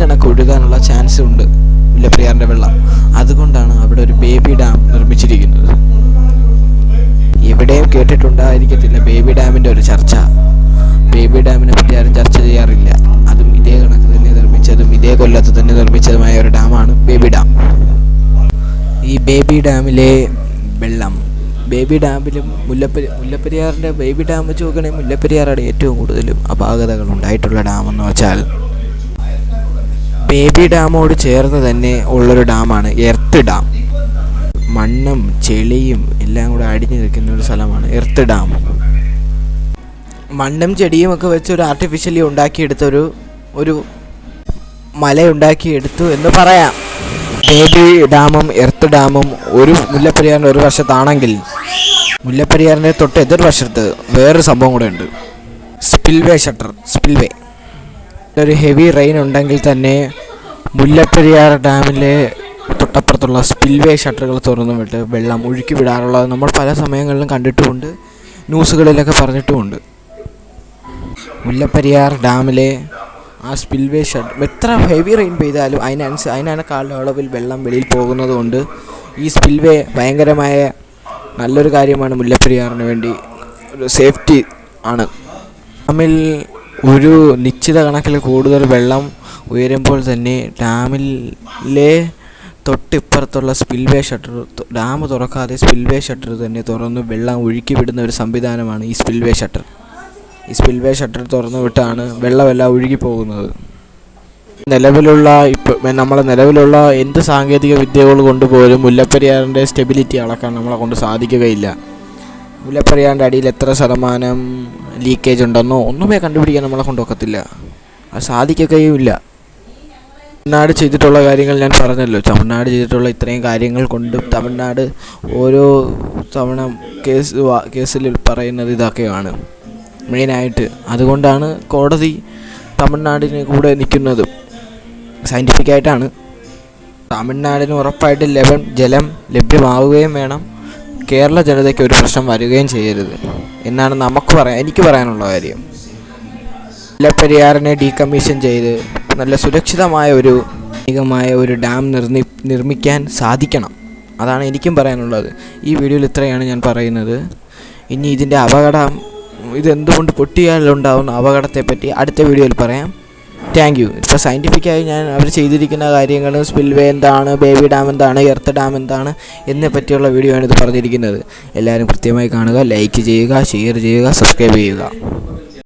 കണക്ക് ഒഴുകാനുള്ള ചാൻസ് ഉണ്ട് മുല്ലപ്പെരിയാറിന്റെ വെള്ളം. അതുകൊണ്ടാണ് അവിടെ ഒരു ബേബി ഡാം നിർമ്മിച്ചിരിക്കുന്നത്. എവിടെയും കേട്ടിട്ടുണ്ടായിരിക്കത്തില്ല ബേബി ഡാമിന്റെ ഒരു ചർച്ച. ബേബി ഡാമിനെ പറ്റി ആരും ചർച്ച ചെയ്യാറില്ല. അതും ഇതേ കണക്ക് തന്നെ നിർമ്മിച്ചതും ഇതേ കൊല്ലത്ത് തന്നെ നിർമ്മിച്ചതുമായ ഒരു ഡാമാണ് ബേബി ഡാം ഈ ബേബി ഡാമിലെ വെള്ളം. ബേബി ഡാമിലും മുല്ലപ്പെരി മുല്ലപ്പെരിയാറിന്റെ ബേബി ഡാം വെച്ച് നോക്കുകയാണെങ്കിൽ മുല്ലപ്പെരിയാറാണ് ഏറ്റവും കൂടുതലും അപാകതകൾ ഉണ്ടായിട്ടുള്ള ഡാമെന്ന് വെച്ചാൽ ബേബി ഡാമോട് ചേർന്ന് തന്നെ ഉള്ളൊരു ഡാമാണ് എർത്ത് ഡാം. മണ്ണും ചെളിയും എല്ലാം കൂടെ അടിഞ്ഞു നിൽക്കുന്ന ഒരു സ്ഥലമാണ് എർത്ത് ഡാം. മണ്ണും ചെടിയും ഒക്കെ വെച്ച് ഒരു ആർട്ടിഫിഷ്യലി ഉണ്ടാക്കിയെടുത്തൊരു ഒരു മല ഉണ്ടാക്കിയെടുത്തു എന്ന് പറയാം. ബേബി ഡാമും എർത്ത് ഡാമും ഒരു മുല്ലപ്പെരിയാറിന്റെ ഒരു വശത്താണെങ്കിൽ മുല്ലപ്പെരിയാറിന്റെ തൊട്ട് എതിർ വശത്ത് വേറൊരു സംഭവം കൂടെ ഉണ്ട്. Spillway shutter spillway. ഒരു ഹെവി റെയിൻ ഉണ്ടെങ്കിൽ തന്നെ മുല്ലപ്പെരിയാർ ഡാമിലെ തൊട്ടപ്പുറത്തുള്ള സ്പിൽവേ ഷട്ടറുകൾ തുറന്നു വിട്ട് വെള്ളം ഒഴുക്കി വിടാറുള്ളത് നമ്മൾ പല സമയങ്ങളിലും കണ്ടിട്ടുമുണ്ട് ന്യൂസുകളിലൊക്കെ പറഞ്ഞിട്ടുമുണ്ട്. മുല്ലപ്പെരിയാർ ഡാമിലെ ആ സ്പിൽവേ ഷട്ട് എത്ര ഹെവി റെയിൻ പെയ്താലും അതിനനുസ അതിനേക്കാളും അളവിൽ വെള്ളം വെളിയിൽ പോകുന്നതുകൊണ്ട് ഈ സ്പിൽവേ ഭയങ്കരമായ നല്ലൊരു കാര്യമാണ് മുല്ലപ്പെരിയാറിന് വേണ്ടി. ഒരു സേഫ്റ്റി ആണ്. ഡാമിൽ ഒരു നിശ്ചിത കണക്കിൽ കൂടുതൽ വെള്ളം ഉയരുമ്പോൾ തന്നെ ഡാമിലെ തൊട്ടിപ്പുറത്തുള്ള സ്പിൽവേ ഷട്ടർ ഡാം തുറക്കാതെ സ്പിൽവേ ഷട്ടർ തന്നെ തുറന്ന് വെള്ളം ഒഴുക്കി വിടുന്ന ഒരു സംവിധാനമാണ് ഈ സ്പിൽവേ ഷട്ടർ. ഈ സ്പിൽവേ ഷട്ടർ തുറന്നു വിട്ടാണ് വെള്ളമെല്ലാം ഒഴുകി പോകുന്നത്. നിലവിലുള്ള ഇപ്പോൾ നമ്മളെ നിലവിലുള്ള എന്ത് സാങ്കേതിക വിദ്യകൾ കൊണ്ടുപോലും മുല്ലപ്പെരിയാറിന്റെ സ്റ്റെബിലിറ്റി അളക്കാൻ നമ്മളെ കൊണ്ട് സാധിക്കുകയില്ല. മുല്ലപ്പെരിയാറിന്റെ അടിയിൽ എത്ര ശതമാനം ലീക്കേജ് ഉണ്ടെന്നോ ഒന്നുമേ കണ്ടുപിടിക്കാൻ നമ്മളെ കൊണ്ടൊക്കത്തില്ല അത് സാധിക്കുകയുമില്ല തമിഴ്നാട് ചെയ്തിട്ടുള്ള കാര്യങ്ങൾ ഞാൻ പറഞ്ഞല്ലോ. തമിഴ്നാട് ചെയ്തിട്ടുള്ള ഇത്രയും കാര്യങ്ങൾ കൊണ്ടും തമിഴ്നാട് ഓരോ തവണ കേസ് കേസിൽ പറയുന്നത് ഇതൊക്കെയാണ്. മെയിനായിട്ട് അതുകൊണ്ടാണ് കോടതി തമിഴ്നാടിന് കൂടെ നിൽക്കുന്നത്. സയന്റിഫിക്കായിട്ടാണ് തമിഴ്നാടിന് ഉറപ്പായിട്ട് ലവൻ ജലം ലഭ്യമാവുകയും വേണം. കേരള ജനതയ്ക്ക് ഒരു പ്രശ്നം വരികയും ചെയ്യരുത് എന്നാണ് നമുക്ക് പറയാൻ എനിക്ക് പറയാനുള്ള കാര്യം. മുല്ലപ്പെരിയാറിനെ ഡീകമ്മീഷൻ ചെയ്ത് നല്ല സുരക്ഷിതമായ ഒരു മായ ഒരു ഡാം നിർമ്മി നിർമ്മിക്കാൻ സാധിക്കണം. അതാണ് എനിക്കും പറയാനുള്ളത്. ഈ വീഡിയോയിൽ ഇത്രയാണ് ഞാൻ പറയുന്നത്. ഇനി ഇതിന്റെ അപകടം ഇതെന്തുകൊണ്ട് പൊട്ടിയാലുണ്ടാവുന്ന അപകടത്തെപ്പറ്റി അടുത്ത വീഡിയോയിൽ പറയാം. താങ്ക് യു ഇപ്പോൾ സയന്റിഫിക്കായി ഞാൻ അവർ ചെയ്തിരിക്കുന്ന കാര്യങ്ങൾ സ്പിൽവേ എന്താണ് ബേബി ഡാം എന്താണ് എർത്ത് ഡാം എന്താണ് എന്നെ പറ്റിയുള്ള വീഡിയോ ആണ് ഇത് പറഞ്ഞിരിക്കുന്നത്. എല്ലാവരും കൃത്യമായി കാണുക ലൈക്ക് ചെയ്യുക ഷെയർ ചെയ്യുക സബ്സ്ക്രൈബ് ചെയ്യുക.